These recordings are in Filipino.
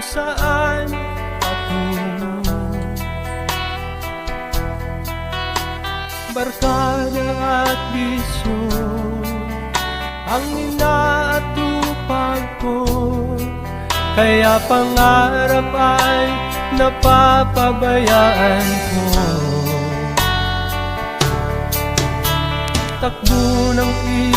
kung saan ako Barkada at bisyo Ang inaatupag ko. Kaya pangarap ay napapabayaan ko. Takbo ng iyo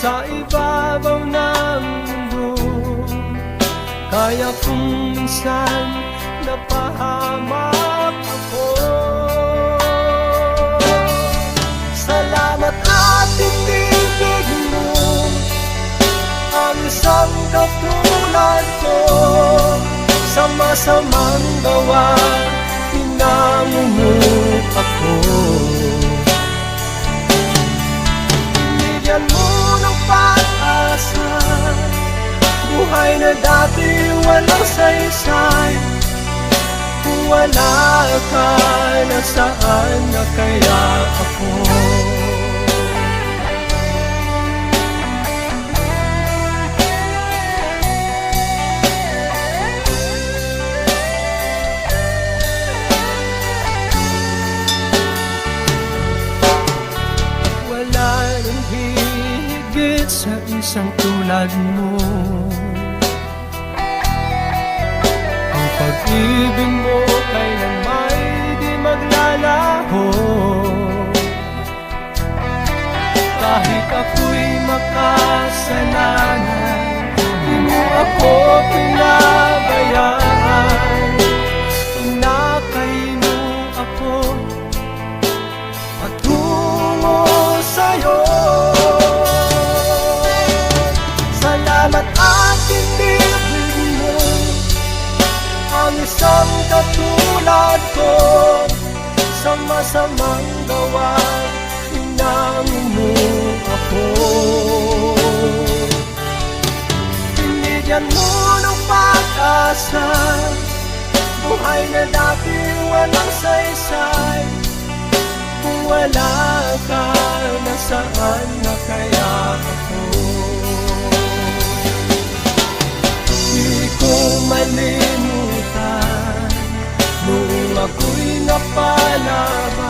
Sa ibabaw ng mundo. Kaya kung minsan napahamak ako Salamat at tinibig mo ang isang katulad ko. Sa masamang gawa Pinangungut ako. Binigyan mo Buhay na dati walang saysay Kung wala ka, nasaan na kaya ako? Sa isang tulad mo pag-ibig mo kailan may di maglalaho Kahit ako'y makasalanan Di mo ako pinabayaan katulad ko Sa masamang gawa Inangin mo ako. Binigyan mo ng pag-asa Buhay na dati walang saysay. Kung wala ka, ako'y napalaban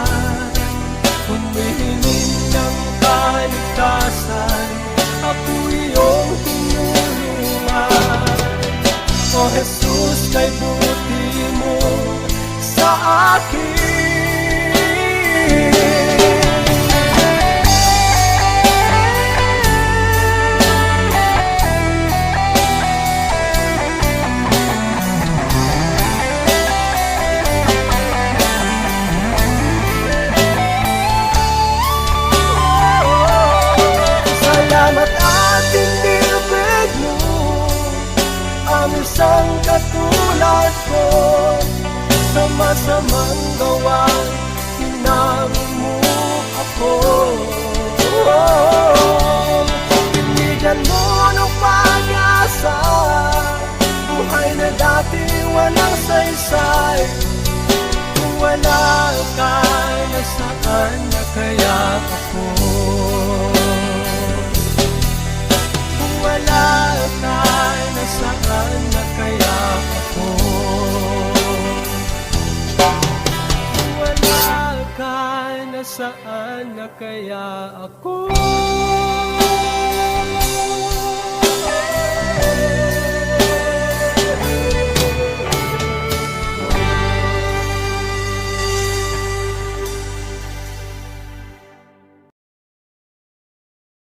ako? Kung wala ka, nasaan na kaya ako? Wala ka, nasaan na kaya ako?